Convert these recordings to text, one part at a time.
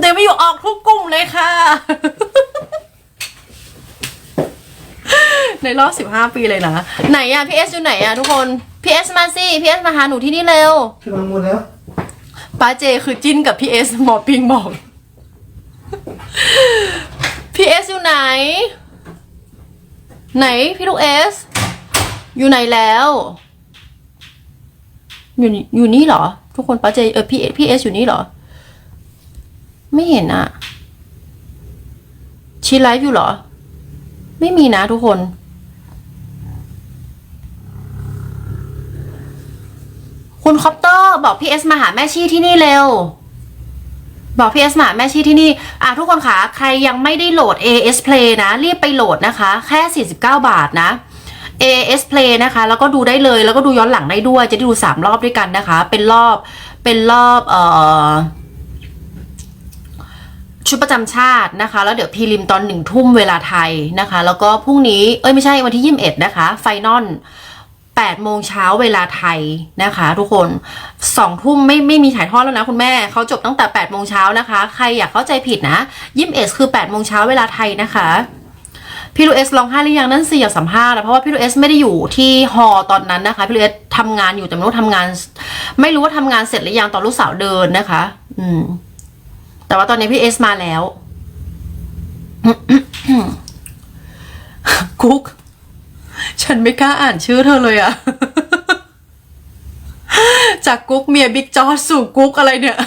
เดี๋ยวไม่อยู่ออกทุกกลุ่มเลยค่ะ ในรอบสิบห้าปีเลยนะ ไหนอะพี่เอสอยู่ไหนอะทุกคนพี่เอสมาสิพี่เอสมาหาหนูที่นี่เร็วพี่วางหมดแล้วป้าเจคือจิ้นกับพี่เอสหมอปิงบอกพี่เอสอยู่ไหน ไหนพี่ลูกเอส อยู่ไหนแล้วอยู่นี่อยู่นี่เหรอ ทุกคนป้าเจเออพี่พี่เอสอยู่นี่เหรอ ไม่เห็นอะชีไลฟ์อยู่เหรอ ไม่มีนะทุกคน คุณคอปเตอร์ บอกพีเอสมาหาแม่ชีที่นี่เร็ว บอกพีเอสมาหาแม่ชีที่นี่ อะทุกคนคะใครยังไม่ได้โหลด AS Play นะ รีบไปโหลดนะคะ แค่ 49 บาทนะ AS Play นะคะ แล้วก็ดูได้เลยแล้วก็ดูย้อนหลังได้ด้วย จะได้ดู 3 รอบด้วยกันนะคะ เป็นรอบเป็นรอบเอ่อ ชุดประจำชาตินะคะ แล้วเดี๋ยวพีริมตอนหนึ่งทุ่มเวลาไทยนะคะ แล้วก็พรุ่งนี้เอ้ยไม่ใช่วันที่21นะคะ ไฟนอล8โมงเช้าเวลาไทยนะคะ ทุกคน2ทุ่มไม่ไม่มีถ่ายทอดแล้วนะคุณแม่เขาจบตั้งแต่8โมงเช้านะคะ ใครอยากเข้าใจผิดนะ21คือ8โมงเช้าเวลาไทยนะคะพี่ลูเอสร้องไห้หรือยังนั่นสิอยากสัมภาษณ์เพราะว่าพี่ลูเอสไม่ได้อยู่ที่ฮอตอนนั้นนะคะพี่ลูเอสทำงานอยู่แต่ไม่รู้ทำงาน ไม่รู้ว่าทำงานเสร็จหรือยังตอนลูกสาวเดินนะคะ อืม แต่ว่าตอนนี้พี่เอสมาแล้วกุ๊กฉันไม่กล้าอ่านชื่อเธอเลยอะจากกุ๊กเมียบิ๊กจอร์จสู่กุ๊กอะไรเนี่ย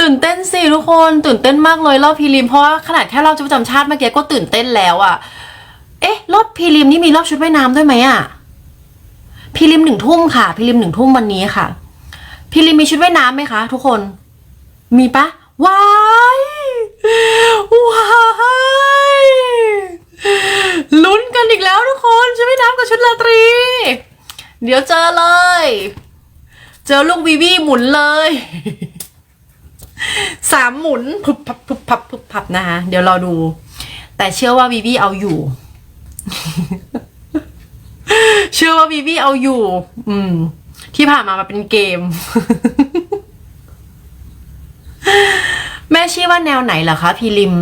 ตื่นเต้นสิทุกคน ตื่นเต้นมากเลยรอบพรีลิมเพราะว่าขนาดแค่รอบชุดประจำชาติเมื่อกี้ก็ตื่นเต้นแล้วอะเอ๊ะรอบพรีลิมนี่มีรอบชุดว่ายน้ำด้วยไหมอะพรีลิมหนึ่งทุ่มค่ะพรีลิมหนึ่งทุ่มวันนี้ค่ะ พี่ลิมมีชุดว่ายน้ำไหมคะ ทุกคน มีปะว้ายว้ายลุ้นกันอีกแล้วทุกคนชุดว่ายน้ำกับชุดราตรี เดี๋ยวเจอเลย เจอลูกวีวีหมุนเลยสามหมุนพุบพับพุบพับพุบพับนะคะเดี๋ยวรอดู แต่เชื่อว่าวีวีเอาอยู่ เชื่อว่าวีวีเอาอยู่ อืม ที่ผ่านมามาเป็นเกม แม่ชี้ว่าแนวไหนเหรอคะพี่ริม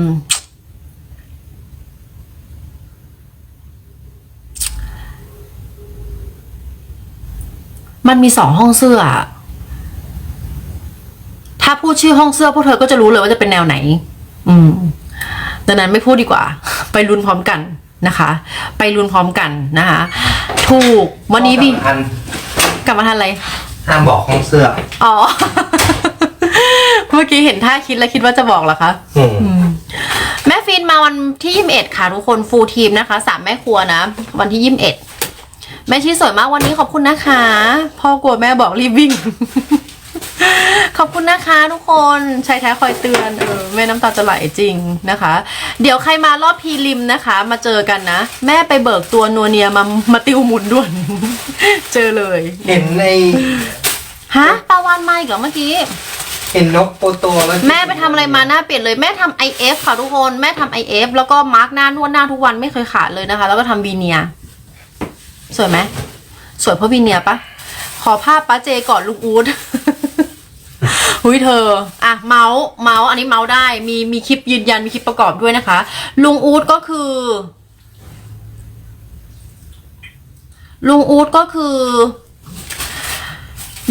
มันมีสองห้องเสื้อ ถ้าพูดชื่อห้องเสื้อพวกเธอก็จะรู้เลยว่าจะเป็นแนวไหน อืมดังนั้นไม่พูดดีกว่า ไปลุ้นพร้อมกันนะคะ ไปลุ้นพร้อมกันนะคะ ถูกวันนี้พี่อัน กลับมาทันอะไร ห้ามบอกห้องเสื้ออ๋อ เมื่อกี้เห็นท่าคิดแล้วคิดว่าจะบอกเหรอคะอืมแม่ฟินมาวันที่ยี่สิบเอ็ดค่ะทุกคนฟูลทีมนะคะสามแม่ครัวนะ วันที่ยี่สิบเอ็ดแม่ชีสวยมากวันนี้ขอบคุณนะคะ พ่อกลัวแม่บอกรีบวิ่ง ขอบคุณนะคะทุกคนชายแท้คอยเตือนเออแม่น้ำตาจะไหลจริงนะคะ เดี๋ยวใครมารอบพีริมนะคะ มาเจอกันนะ แม่ไปเบิกตัวนัวเนียมามาติวหมุนด่วน เจอเลยเห็นในฮะปลาวานมาอีกเหรอเมื่อกี้ เห็นนกโปโตแล้วแม่ไปทำอะไรมาหน้าเปลี่ยนเลยแม่ทำ IF ค่ะทุกคนแม่ทำ IF แล้วก็มาร์กหน้านวดหน้าทุกวันไม่เคยขาดเลยนะคะ แล้วก็ทำวีเนียร์สวยไหมสวยเพราะวีเนียร์ปะขอภาพป้าเจก่อนลูกอูด หุยเธออะเมาส์เมาส์อันนี้เมาส์ได้มีมีคลิปยืนยันมีคลิปประกอบด้วยนะคะ ลุงอูดก็คือ ลุงอูดก็คือ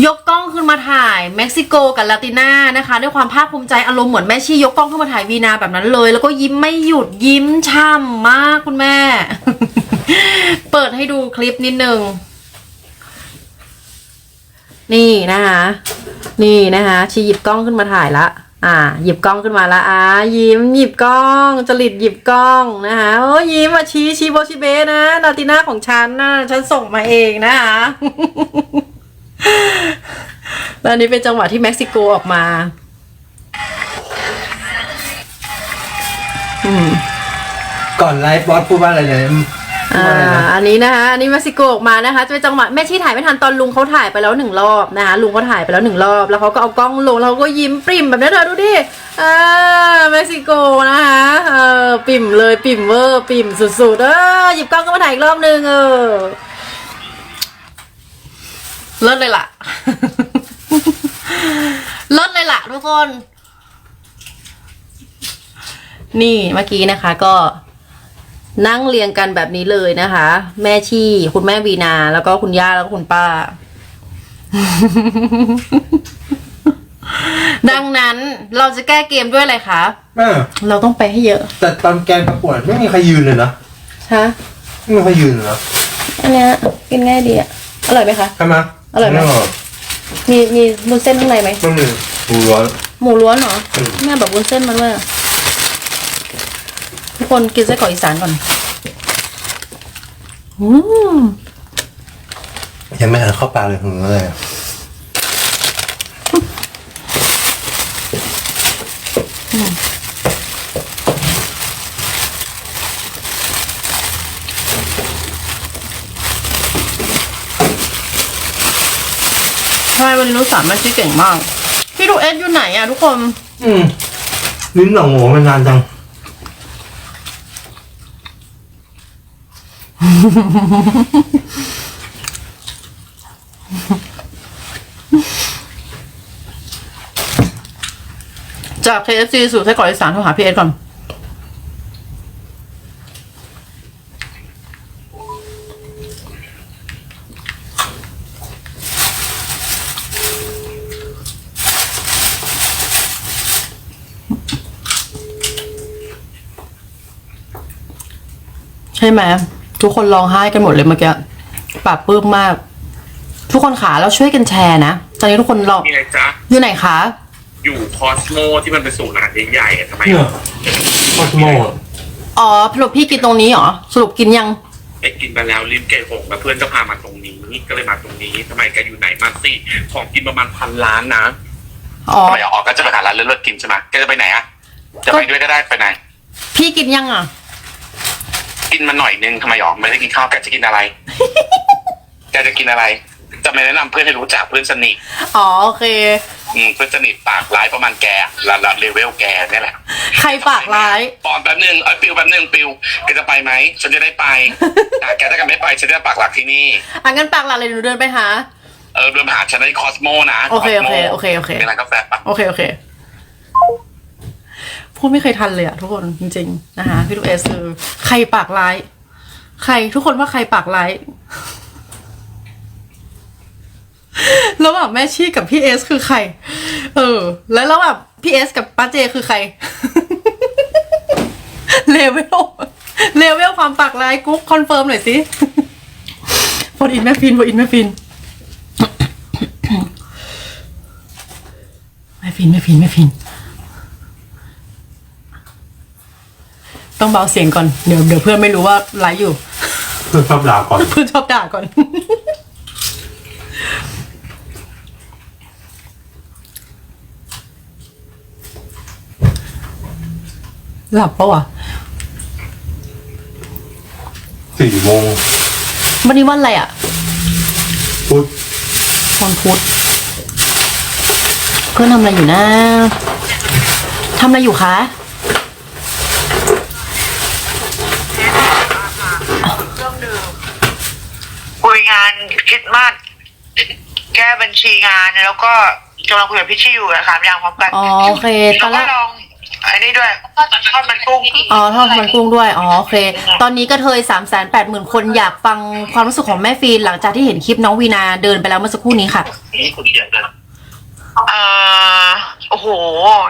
ยกกล้องขึ้นมาถ่ายเม็กซิโกกับลาติน่านะคะด้วยความภาคภูมิใจอารมณ์เหมือนแม่ชียกกล้องขึ้นมาถ่ายวีนาแบบนั้นเลย แล้วก็ยิ้มไม่หยุดยิ้มช่ำมากคุณแม่ เปิดให้ดูคลิปนิดนึงนี่นะคะ นี่นะคะชีหยิบกล้องขึ้นมาถ่ายละ อ่า หยิบกล้องขึ้นมาละอ่ายิ้มหยิบกล้องจริตหยิบกล้องนะคะโอ้ยิ้มอะชี้ชี้โบชิเบนะลาติน่าของฉันนะฉันส่งมาเองนะคะแล้วอันนี้เป็นจังหวะที่เม็กซิโกออกมาก่อนไลฟ์บอสพูดว่าอะไรเลย อ่าว่าอะไรนะอันนี้นะคะอันนี้เม็กซิโกออกมานะคะจะเป็นจังหวะแม่ชี้ถ่ายไม่ทันตอนลุงเขาถ่ายไปแล้วหนึ่งรอบนะคะลุงเขาถ่ายไปแล้วหนึ่งรอบแล้วเขาก็เอากล้องลงแล้วเขาก็ยิ้มปริ่มแบบนี้เธอดูดิอ่าเม็กซิโกนะคะเออปิ่มเลยปิ่มเวอร์ปิ่มสุดๆเออหยิบกล้องก็มาถ่ายอีกรอบนึงเออเลิศเลยล่ะลดเลยล่ะทุกคน นี่เมื่อกี้นะคะก็ นั่งเรียงกันแบบนี้เลยนะคะ แม่ชี่ คุณแม่วีนา แล้วก็คุณย่าแล้วก็คุณป้า ดังนั้นเราจะแก้เกมด้วยอะไรคะแม่เราต้องไปให้เยอะแต่ตอนแกนประกวดไม่มีใครยืนเลยนะฮะไม่มีใครยืนเลยนะอันเนี้ยกินง่ายดีอะอร่อยไหมคะ ใช่ไหมอร่อยไหม มีมีวุ้นเส้นข้างในไหมมันมีหูร้อนหมูล้วนเหรออืมแม่แบบวุ้นเส้นมาด้วยอะทุก คนกินไส้กรอกอีสานก่อนอืมยังไม่ทันเข้าปากเลยถึงเลยอะทำไมวันนี้รู้สามแม่ชี้เก่งมาก พี่ดูเอสอยู่ไหนอะทุกคน อืมลิ้นหนองหัวมันนานจัง จาก KFC สู่ไส้กรอกอีสานโทรหาพี่เอสก่อน ใช่ไหม ทุกคนร้องไห้กันหมดเลยเมื่อกี้ปรับปลื้มมาก ทุกคนขาเราช่วยกันแชร์นะ ตอนนี้ทุกคนรอมีอะไรจ๊ะ อยู่ไหนคะ อยู่คอสโมที่มันเป็นศูนย์อาหารใหญ่ๆอะทำไมเนี่ยคอสโมอะอ๋อสรุปพี่กินตรงนี้เหรอสรุปกินยัง ไปกินไปแล้วริมเกตหกแล้วเพื่อนก็พามาตรงนี้ก็เลยมาตรงนี้ทำไมแกอยู่ไหนมาสิของกินประมาณพันล้านนะอ๋อทำไมอ๋อก็จะไปหาร้านเลิศๆกินใช่ไหมแกจะไปไหนอะจะไปด้วยก็ได้ไปไหน พี่กินยังอะ กินมาหน่อยนึงทำไมอ๋อไม่ได้กินข้าวแกจะกินอะไร แกจะกินอะไร จะไม่แนะนำเพื่อนให้รู้จักเพื่อนสนิทอ๋อโอเค อืมเพื่อนสนิทปากร้ายประมาณแกระดับเลเวลแกเนี่ยแหละใครปากร้าย ปอนแป๊บนึงเอ้ยปิวแป๊บนึงปิวแกจะไปไหมฉันจะได้ไปอะแกถ้าแกไม่ไปฉันจะปากหลักที่นี่อะงั้นปากหลักเลยหนูเดินไปหา เออเดินมาหาฉันในคอสโมนะโอเคโอเค Cosmo โอเคโอเคเป็นร้านกาแฟปะโอเคโอเค พูดไม่เคยทันเลยอะทุกคนจริง ๆ นะคะพี่ลูกเอสคือใครปากร้าย ใครทุกคนว่าใครปากร้ายระหว่างแม่ชี่กับพี่เอสคือใคร เออ แล้วระหว่างพี่เอสกับป้าเจคือใคร เลเวล เลเวลความปากร้ายกุ๊กคอนเฟิร์มหน่อยสิโฟนอินแม่ฟินโฟนอินแม่ฟินแม่ฟินแม่ฟินแม่ฟิน ต้องเบาเสียงก่อนเดี๋ยวเดี๋ยวเพื่อนไม่รู้ว่าไลฟ์อยู่ เพื่อนชอบด่าก่อน เพื่อนชอบด่าก่อน หลับปะวะสี่โมงวันนี้วันอะไรอะพุธวันพุธเพื่อนทำอะไรอยู่นะทำอะไรอยู่คะ คุยงานคริดมาสแก้บัญชีงานแล้วก็กำลังคุยกับพี่ชี่อยู่อะสามอย่างพร้อมกันอ๋อโอเคตแล้อวนแรกก็ลองอันนี้ด้วยทอดมันกุ้งอ๋อทอดมันกุ้งด้วยอ๋อโอเค ตอนนี้กระเทยสามแสนแปดหมื่นคนอยากฟังความรู้สึกของแม่ฟีนหลังจากที่เห็นคลิปน้องวีนาเดินไปแล้วเมื่อสักครู่นี้ค่ะ นี่คุณเดียดนะเอ่อโอ้โห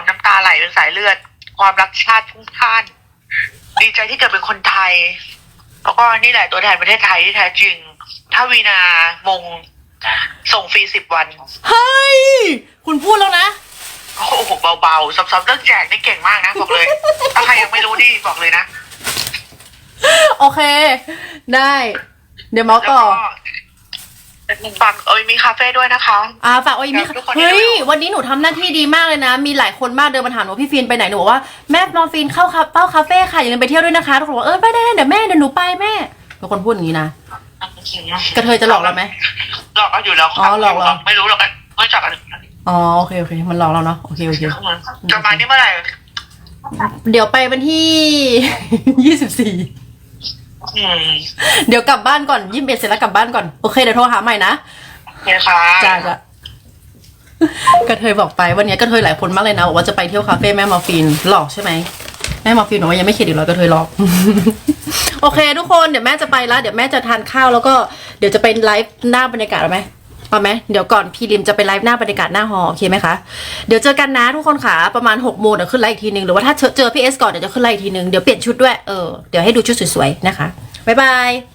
น้ำตาไหลเป็นสายเลือด ความรักชาติพุ่งพล่าน ดีใจที่เกิดเป็นคนไทย แล้วก็นี่แหละตัวแทนประเทศไทยที่แท้จริง ถ้าวีนามงส่งฟรีสิบวัน เฮ้ย คุณพูดแล้วนะ โอ้โหเบาๆซับๆเรื่องแจกนี่เก่งมากนะ บอกเลย ถ้าใครยังไม่รู้นี่บอกเลยนะ โอเค ได้ เดี๋ยวเมาส์แล้วต่อ ก็ฝากเอ้ยมีคาเฟ่ด้วยนะคะ อ่าฝากโอ้ยมีทุกคนที่เฮ้ยดูอยู่วันนี้หนูทำหน้าที่ดีมากเลยนะ มีหลายคนมากเดินมาถามหนูว่าพี่ฟีนไปไหนหนูบอกว่าแม่น้องฟีนเข้าคาเป้าคาเฟ่ค่ะอย่าลืมไปเที่ยวด้วยนะคะทุกคนบอกเออไปได้ๆเดี๋ยวแม่เดี๋ยวหนูไปแม่ทุกคนพูดอย่างนี้นะ กระเทยจะหลอกเราไหมหลอกก็อยู่แล้วอ๋อหลอกเหรอไม่รู้หรอกกันไม่จักกันอ๋อโอเคโอเคมันหลอกเราเนาะโอเคโอเคจะมานี่เมื่อไหร่เดี๋ยวไปวันที่ยี่สิบสี่อืมเดี๋ยวกลับบ้านก่อนยี่สิบเอ็ดเสร็จแล้วกลับบ้านก่อนโอเคเดี๋ยวโทรหาใหม่นะโอเคค่ะจ้าจ้ากระเทยบอกไปวันนี้กระเทยหลายคนมากเลยนะบอกว่าจะไปเที่ยวคาเฟ่แม่มอร์ฟินหลอกใช่ไหม แม่มอกฟินบอกว่ายังไม่เข็ดอีกเหรอกระเทยหลอก โอเค ทุกคนเดี๋ยวแม่จะไปแล้วเดี๋ยวแม่จะทานข้าวแล้วก็เดี๋ยวจะไปไลฟ์หน้าบรรยากาศเอาไหมเอาไหมเดี๋ยวก่อนพี่ริมจะไปไลฟ์หน้าบรรยากาศหน้าหอโอเคไหมคะเดี๋ยวเจอกันนะทุกคนค่ะประมาณ6กโมงเดี๋ยวขึ้นไลฟ์อีกทีนึงหรือว่าถ้าเจอพี่เอสก่อนเดี๋ยวจะขึ้นไลฟ์อีกทีนึงเดี๋ยวเปลี่ยนชุดด้วยเออเดี๋ยวให้ดูชุดสวยๆนะคะบ๊ายบาย